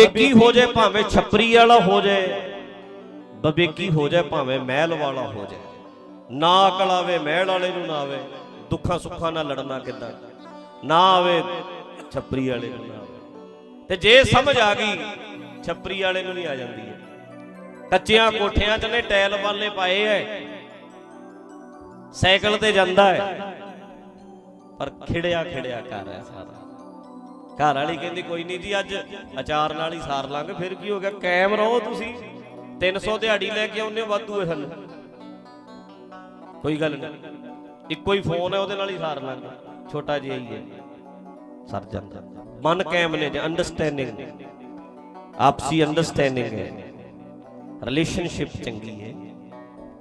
ਬਵੇਕੀ ਹੋ ਜਾਏ ਭਾਵੇਂ ਛਪਰੀ ਵਾਲਾ ਹੋ ਜਾਏ ਬਵੇਕੀ ਹੋ ਜਾਏ ਭਾਵੇਂ ਮਹਿਲ ਵਾਲਾ ਹੋ ਜਾਏ। ਨਾ ਅਕਲ ਆਵੇ, ਮਹਿਲ ਵਾਲੇ ਨੂੰ ਨਾ ਆਵੇ, ਦੁੱਖਾਂ ਸੁੱਖਾਂ ਨਾਲ ਲੜਨਾ ਕਿੱਦਾਂ? ਨਾ ਆਵੇ, ਛੱਪਰੀ ਵਾਲੇ ਨੂੰ ਨਾ ਆਵੇ। ਤੇ ਜੇ ਸਮਝ ਆ ਗਈ, ਛੱਪਰੀ ਵਾਲੇ ਨੂੰ ਨਹੀਂ ਆ ਜਾਂਦੀ ਹੈ। ਕੱਚਿਆਂ ਕੋਠਿਆਂ 'ਚ ਨੇ ਟੈਲ ਵਾਲੇ ਪਾਏ ਐ। ਸਾਈਕਲ ਤੇ ਜਾਂਦਾ ਹੈ। ਪਰ ਖਿੜਿਆ ਖਿੜਿਆ ਕਰ ਰਿਹਾ ਸਾਰਾ। ਘਰ ਵਾਲੀ ਕਹਿੰਦੀ, ਕੋਈ ਨਹੀਂ ਜੀ, ਅੱਜ ਅਚਾਰ ਨਾਲ ਹੀ ਸਾਰ ਲਾਂਗੇ। ਫਿਰ ਕੀ ਹੋ ਗਿਆ? ਕਾਇਮ ਰਹੋ ਤੁਸੀਂ। 300 ਦਿਹਾੜੀ ਲੈ ਕੇ ਆਉਨੇ ਵਾਧੂ ਹੈ ਸਾਨੂੰ। ਕੋਈ ਗੱਲ ਨਹੀਂ। ਇੱਕੋ ਹੀ ਫੋਨ ਹੈ, ਉਹਦੇ ਨਾਲ ਹੀ ਸਾਰ ਲਾਂਗੇ। ਛੋਟਾ ਜਿਹਾ ਹੀ ਹੈ। ਸਰ ਜਾਂਦਾ। ਮਨ ਕਾਇਮ ਨੇ ਜੇ ਅੰਡਰਸਟੈਂਡਿੰਗ ਆਪਸੀ ਅੰਡਰਸਟੈਂਡਿੰਗ ਹੈ। ਰਿਲੇਸ਼ਨਸ਼ਿਪ ਚੰਗੀ ਹੈ।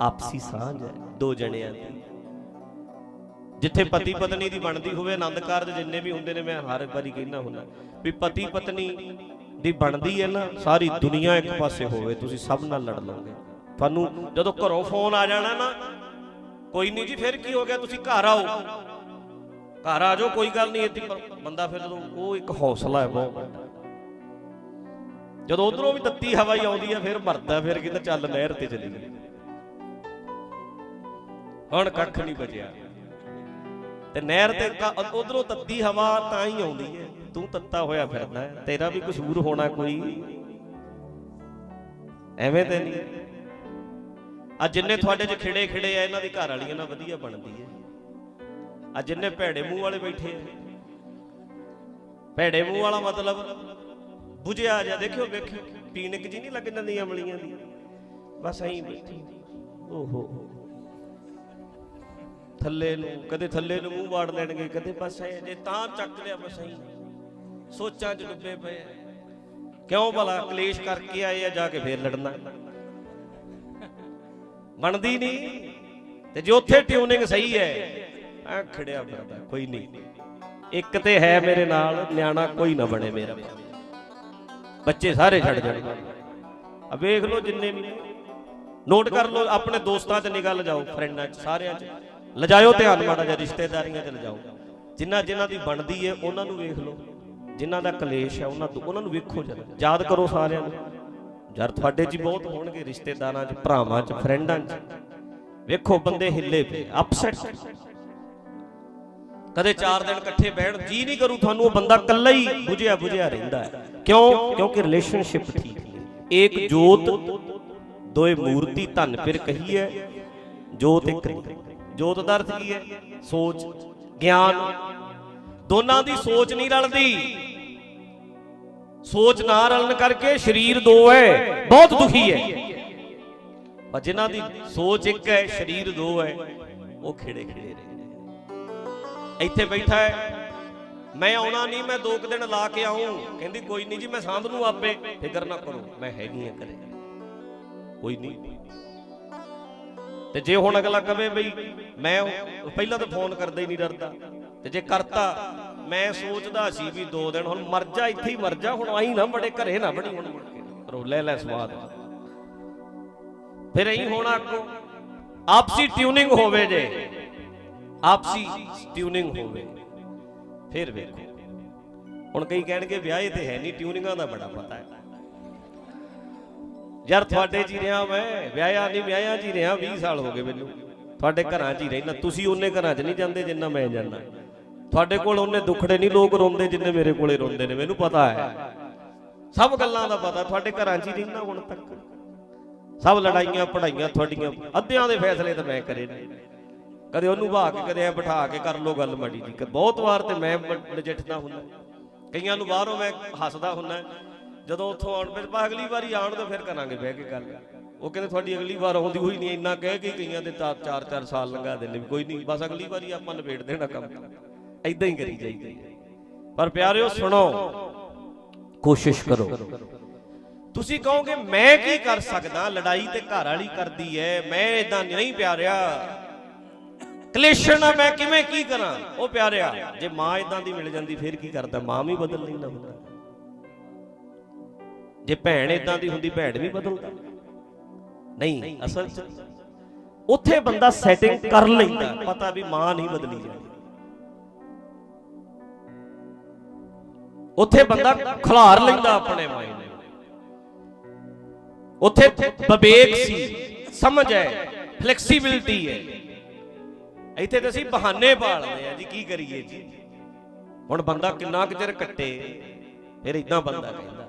ਆਪਸੀ ਸਾਂਝ ਹੈ, ਦੋ ਜਣਿਆਂ ਦੀ। ਜਿੱਥੇ ਪਤੀ ਪਤਨੀ ਦੀ ਬਣਦੀ ਹੋਵੇ ਆਨੰਦ ਕਾਰਜ ਜਿੰਨੇ ਵੀ ਹੁੰਦੇ ਨੇ ਮੈਂ ਹਰ ਵਾਰੀ ਕਹਿੰਦਾ ਹੁੰਦਾ। ਵੀ ਪਤੀ ਪਤਨੀ ਦੀ ਬਣਦੀ ਹੈ ਨਾ ਸਾਰੀ ਦੁਨੀਆ ਇੱਕ ਪਾਸੇ ਹੋਵੇ ਤੁਸੀਂ ਸਭ ਨਾਲ ਲੜ ਲਓਗੇ। ਤੁਹਾਨੂੰ ਜਦੋਂ ਘਰੋਂ ਫੋਨ ਆ ਜਾਣਾ ਨਾ ਕੋਈ ਨਹੀਂ ਜੀ ਫਿਰ ਕੀ ਹੋ ਗਿਆ? ਤੁਸੀਂ ਘਰ ਆਓ। ਘਰ ਆ ਜਾਓ ਕੋਈ ਗੱਲ ਨਹੀਂ ਇੱਥੇ ਬੰਦਾ ਫਿਰ ਜਦੋਂ ਉਹ ਇੱਕ ਹੌਸਲਾ ਹੈ ਬਹੁਤ ਵੱਡਾ। ਜਦੋਂ ਉਧਰੋਂ ਵੀ ਤੱਤੀ ਹਵਾ ਹੀ ਆਉਂਦੀ ਹੈ ਫਿਰ ਮਰਦਾ ਫਿਰ ਕਹਿੰਦਾ ਚੱਲ ਨਹਿਰ ਤੇ ਚਲੀ ਗਈ ਹੁਣ ਕੱਖ ਨਹੀਂ ਬਚਿਆ। ਤੇ ਨਹਿਰ ਤੇ ਉਧਰੋਂ ਤੱਤੀ ਹਵਾ ਤਾਂ ਹੀ ਆਉਂਦੀ ਹੈ ਤੂੰ ਤੱਤਾ ਹੋਇਆ ਫਿਰਦਾ ਹੈ ਤੇਰਾ ਵੀ ਕਸੂਰ ਹੋਣਾ ਕੋਈ। ਐਵੇਂ ਤੇ ਨਹੀਂ। ਆ ਜਿੰਨੇ ਤੁਹਾਡੇ 'ਚ ਖਿੜੇ ਖਿੜੇ ਆ, ਇਹਨਾਂ ਦੀ ਘਰ ਵਾਲੀਆਂ ਨਾਲ ਵਧੀਆ ਬਣਦੀ ਹੈ ਆ ਜਿੰਨੇ ਭੈੜੇ ਮੂੰਹ ਵਾਲੇ ਬੈਠੇ ਆ। ਭੈੜੇ ਮੂੰਹ ਵਾਲਾ ਮਤਲਬ ਬੁਝਿਆ ਜਾ। ਦੇਖਿਓ, ਵੇਖਿਓ। ਪੀਨਕ ਜੀ ਨਹੀਂ ਲੱਗ ਜਾਂਦੀ ਅਮਲੀਆਂ ਦੀ। ਬਸ ਐਂ ਬੈਠੀ। ਓਹੋ। ਥੱਲੇ ਨੂੰ, ਕਦੇ ਥੱਲੇ ਨੂੰ ਮੂੰਹ ਵਾੜ ਲੈਣਗੇ, ਕਦੇ ਬਸ ਐ, ਜੇ ਤਾਂ ਚੱਕ ਲਿਆ ਬਸ ਐਂ। ਸੋਚਾਂ 'ਚ ਡੁੱਬੇ ਪਏ ਕਿਉਂ ਭਲਾ ਕਲੇਸ਼ ਕਰਕੇ ਆਏ ਆ, ਜਾ ਕੇ ਫੇਰ ਲੜਨਾ। ਬਣਦੀ ਨਹੀਂ। ਤੇ ਜੇ ਉੱਥੇ ਟਿਊਨਿੰਗ ਸਹੀ ਹੈ ਆ ਖੜਿਆ ਫਿਰਦਾ, ਕੋਈ ਨਹੀਂ। ਇੱਕ ਤੇ ਹੈ ਮੇਰੇ ਨਾਲ, ਨਿਆਣਾ ਕੋਈ ਨਾ ਬਣੇ ਮੇਰਾ ਬੱਚੇ ਸਾਰੇ ਛੱਡ ਜਾਣਗੇ ਆ ਵੇਖ ਲਓ ਜਿੰਨੇ ਵੀ ਨੋਟ ਕਰ ਲਓ, ਆਪਣੇ ਦੋਸਤਾਂ 'ਚ ਨਿਗਾਹ ਜਾਓ, ਫਰੈਂਡਾਂ 'ਚ, ਸਾਰਿਆਂ 'ਚ। ਲਜਾਇਓ ਧਿਆਨ ਮਾੜਾ ਜਿਹਾ, ਰਿਸ਼ਤੇਦਾਰੀਆਂ 'ਚ ਲਜਾਓ। ਜਿਨ੍ਹਾਂ ਜਿਨ੍ਹਾਂ ਦੀ ਬਣਦੀ ਹੈ ਉਹਨਾਂ ਨੂੰ ਵੇਖ ਲਓ। ਜਿਨ੍ਹਾਂ ਦਾ ਕਲੇਸ਼ ਹੈ ਉਹਨਾਂ ਤੋਂ ਉਹਨਾਂ ਨੂੰ ਵੇਖੋ ਜਰਾ। ਯਾਦ ਕਰੋ ਸਾਰਿਆਂ ਨੂੰ। ਯਾਰ ਤੁਹਾਡੇ 'ਚ ਬਹੁਤ ਹੋਣਗੇ ਰਿਸ਼ਤੇਦਾਰਾਂ 'ਚ, ਭਰਾਵਾਂ 'ਚ, ਫਰੈਂਡਾਂ 'ਚ। ਵੇਖੋ ਬੰਦੇ ਹਿੱਲੇ ਪਏ ਅਪਸੈਟ ਕਦੇ 4 ਦਿਨ ਇਕੱਠੇ ਬਹਿਣ, ਜੀ ਨਹੀਂ ਕਰੂ ਤੁਹਾਨੂੰ, ਉਹ ਬੰਦਾ ਇਕੱਲਾ ਹੀ ਬੁਝਿਆ ਬੁਝਿਆ ਰਹਿੰਦਾ ਹੈ। ਕਿਉਂ? ਕਿਉਂਕਿ ਰਿਲੇਸ਼ਨਸ਼ਿਪ ਠੀਕ ਨਹੀਂ। ਏਕ ਜੋਤ, ਦੋਏ ਮੂਰਤੀ ਧਨ ਫਿਰ ਕਹੀ ਹੈ ਜੋਤ ਇੱਕ ਨਹੀਂ ਜੋਤ ਦਾ ਅਰਥ ਕੀ ਹੈ? ਸੋਚ, ਗਿਆਨ। ਦੋਨਾਂ ਦੀ ਸੋਚ ਨਹੀਂ ਰਲਦੀ। ਸੋਚ ਨਾ ਰਲਣ ਕਰਕੇ ਸਰੀਰ ਦੋ ਹੈ, ਬਹੁਤ ਦੁਖੀ ਹੈ। ਪਰ ਜਿਨ੍ਹਾਂ ਦੀ ਸੋਚ ਇੱਕ ਹੈ, ਸਰੀਰ ਦੋ ਹੈ, ਉਹ ਖੇੜੇ ਖੇੜੇ ਰਹਿੰਦੇ ਇੱਥੇ ਬੈਠਾ ਹੈ, ਮੈਂ ਆਉਣਾ ਨਹੀਂ, ਮੈਂ ਦੋ ਕੁ ਦਿਨ ਲਾ ਕੇ ਆਉਂ ਕਹਿੰਦੀ, ਕੋਈ ਨਹੀਂ ਜੀ, ਮੈਂ ਸਾਂਭ ਨੂੰ ਆਪੇ। ਫਿਕਰ ਨਾ ਕਰੋ, ਮੈਂ ਹੈਗੀ ਆ ਘਰੇ। ਕੋਈ ਨਹੀਂ। ਤੇ ਜੇ ਹੁਣ ਅਗਲਾ ਕਵੇ ਬਈ ਮੈਂ ਪਹਿਲਾਂ ਤਾਂ ਫੋਨ ਕਰਦਾ ਹੀ ਨਹੀਂ ਡਰਦਾ। ਤੇ ਜੇ ਕਰਤਾ, ਮੈਂ ਸੋਚਦਾ ਸੀ ਵੀ ਦੋ ਦਿਨ ਹੁਣ ਮਰ ਜਾ, ਇੱਥੇ ਹੀ ਮਰ ਜਾ, ਹੁਣ ਆਈ ਨਾ ਬੜੇ ਘਰੇ ਨਾ ਬੜੀ ਹੁਣ ਰੋ ਲੈ ਲੈ ਸਵਾਦ। ਫਿਰ ਐਂ ਹੋਣਾ ਅੱਗੋਂ। ਆਪਸੀ ਟਿਊਨਿੰਗ ਹੋਵੇ ਜੇ, ਆਪਸੀ ਟਿਊਨਿੰਗ ਹੋਵੇ। ਫਿਰ ਵੇਖੋ। ਹੁਣ ਕਈ ਕਹਿਣਗੇ ਵਿਆਹੇ ਤੇ ਹੈ ਨਹੀਂ, ਟਿਊਨਿੰਗਾਂ ਦਾ ਬੜਾ ਪਤਾ ਹੈ। ਯਾਰ ਤੁਹਾਡੇ ਜੀ ਰਿਹਾ ਮੈਂ, ਵਿਆਹਿਆ ਨਹੀਂ, ਵਿਆਹਿਆ ਜੀ ਰਿਹਾ 20 ਸਾਲ ਹੋ ਗਏ ਮੈਨੂੰ। ਤੁਹਾਡੇ ਘਰਾਂ 'ਚ ਹੀ ਰਹਿਣਾ ਤੁਸੀਂ ਉਹਨੇ ਘਰਾਂ 'ਚ ਨਹੀਂ ਜਾਂਦੇ ਜਿੰਨਾ ਮੈਂ ਜਾਂਦਾ। ਤੁਹਾਡੇ ਕੋਲ ਉਹਨੇ ਦੁੱਖੜੇ ਨਹੀਂ, ਲੋਕ ਰੋਂਦੇ ਜਿੰਨੇ ਮੇਰੇ ਕੋਲੇ ਰੋਂਦੇ ਨੇ, ਮੈਨੂੰ ਪਤਾ ਹੈ। ਸਭ ਗੱਲਾਂ ਦਾ ਪਤਾ, ਤੁਹਾਡੇ ਘਰਾਂ 'ਚ ਹੀ ਰਹਿਣਾ ਹੁਣ ਤੱਕ। ਸਭ ਲੜਾਈਆਂ ਪੜਾਈਆਂ ਤੁਹਾਡੀਆਂ, ਅੱਧਿਆਂ ਦੇ ਫੈਸਲੇ ਤਾਂ ਮੈਂ ਕਰੇ ਨੇ। ਕਦੇ ਉਹਨੂੰ ਭਾ ਕੇ, ਕਦੇ ਐ ਬਿਠਾ ਕੇ ਕਰ ਲੋ ਗੱਲ ਮਾੜੀ ਜੀ। ਬਹੁਤ ਵਾਰ ਤੇ ਮੈਂ ਨਜਿੱਠਦਾ ਹੁੰਦਾ। ਕਈਆਂ ਨੂੰ ਬਾਹਰੋਂ ਮੈਂ ਹੱਸਦਾ ਹੁੰਦਾ। ਜਦੋਂ ਉੱਥੋਂ ਆਉਣ ਫਿਰ ਬਾ ਅਗਲੀ ਵਾਰੀ ਆਉਣ ਤਾਂ ਫਿਰ ਕਰਾਂਗੇ ਬਹਿ ਕੇ ਗੱਲ। ਉਹ ਕਹਿੰਦੇ ਤੁਹਾਡੀ ਅਗਲੀ ਵਾਰ ਆਉਂਦੀ ਹੋਈ ਨਹੀਂ, ਇੰਨਾ ਕਹਿ ਕੇ ਕਈਆਂ ਦੇ ਤਾਂ 4-4 ਸਾਲ ਲੰਘਾ ਦਿੰਦੇ ਵੀ ਕੋਈ ਨਹੀਂ, ਬਸ ਅਗਲੀ ਵਾਰੀ ਆਪਾਂ ਨਿਬੇੜ ਦੇਣਾ ਕੰਮ। ਐਦਾਂ ਹੀ ਕਰੀ ਜਾਈਦਾ ਪਰ ਪਿਆਰਿਓ, ਸੁਣੋ, ਕੋਸ਼ਿਸ਼ ਕਰੋ। ਤੁਸੀਂ ਕਹੋਗੇ, ਮੈਂ ਕੀ ਕਰ ਸਕਦਾ? ਲੜਾਈ ਤੇ ਘਰ ਵਾਲੀ ਕਰਦੀ ਐ ਮੈਂ ਇਦਾਂ ਨਹੀਂ ਪਿਆਰਿਆ। ਕਲੇਸ਼ਣ ਆ ਮੈਂ ਕਿਵੇਂ ਕੀ ਕਰਾਂ? ਉਹ ਪਿਆਰਿਆ, ਜੇ ਮਾਂ ਇਦਾਂ ਦੀ ਮਿਲ ਜਾਂਦੀ, ਫਿਰ ਕੀ ਕਰਦਾ? ਮਾਂ ਵੀ ਬਦਲ ਲੈਂਦਾ ਹੁੰਦਾ। ਜੇ ਭੈਣ ਇਦਾਂ ਦੀ ਹੁੰਦੀ, ਭੈਣ ਵੀ ਬਦਲਦਾ। ਨਹੀਂ, ਅਸਲ 'ਚ ਉੱਥੇ ਬੰਦਾ ਸੈਟਿੰਗ ਕਰ ਲੈਂਦਾ, ਪਤਾ ਵੀ ਮਾਂ ਨਹੀਂ ਬਦਲੀ ਜਾਂਦੀ। ਉੱਥੇ ਬੰਦਾ ਖਲਾਰ ਲੈਂਦਾ ਆਪਣੇ ਮਾਈਂਡ ਉੱਥੇ ਵਿਵੇਕ ਸੀ, ਸਮਝ ਹੈ ਫਲੈਕਸੀਬਿਲਟੀ ਹੈ। ਇੱਥੇ ਤਾਂ ਅਸੀਂ ਬਹਾਨੇ ਪਾਲਦੇ ਆ ਜੀ, ਕੀ ਕਰੀਏ ਜੀ। ਹੁਣ ਬੰਦਾ ਕਿੰਨਾ ਕੁ ਚਿਰ ਕੱਟੇ, ਫਿਰ ਇਦਾਂ ਬੰਦਾ ਕਹਿੰਦਾ।